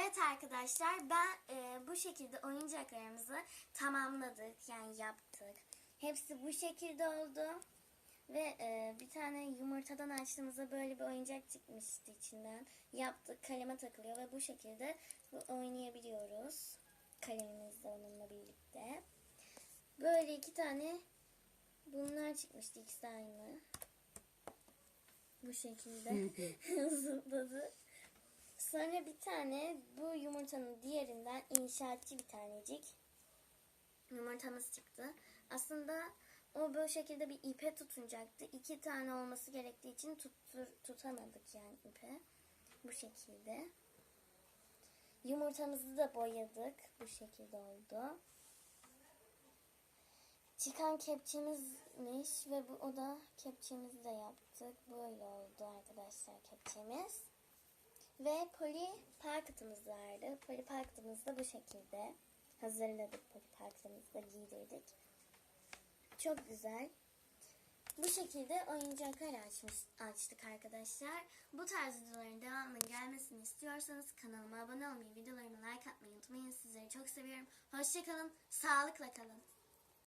Evet arkadaşlar ben e, bu şekilde oyuncaklarımızı tamamladık yani yaptık. Hepsi bu şekilde oldu. Ve e, bir tane yumurtadan açtığımızda böyle bir oyuncak çıkmıştı içinden. Yaptık kaleme takılıyor ve bu şekilde oynayabiliyoruz. Kalemimizle onunla birlikte. Böyle iki tane bunlar çıkmıştı ikisi aynı. Bu şekilde zıpladı. Sonra bir tane bu yumurtanın diğerinden inşaatçı bir tanecik yumurtamız çıktı. Aslında o böyle şekilde bir ipe tutunacaktı. İki tane olması gerektiği için tuttur, tutamadık yani ipe. Bu şekilde. Yumurtamızı da boyadık. Bu şekilde oldu. Çıkan kepçemizmiş ve bu o da kepçemizi de yaptık. Böyle oldu arkadaşlar kepçemiz. Ve poli parkıtımız vardı. Poli parkıtımızı da bu şekilde hazırladık. Poli parkıtımızı da giydirdik. Çok güzel. Bu şekilde oyuncaklar açmış, açtık arkadaşlar. Bu tarz videoların devamının gelmesini istiyorsanız kanalıma abone olmayı, videolarıma like atmayı unutmayın. Sizleri çok seviyorum. Hoşçakalın, sağlıkla kalın.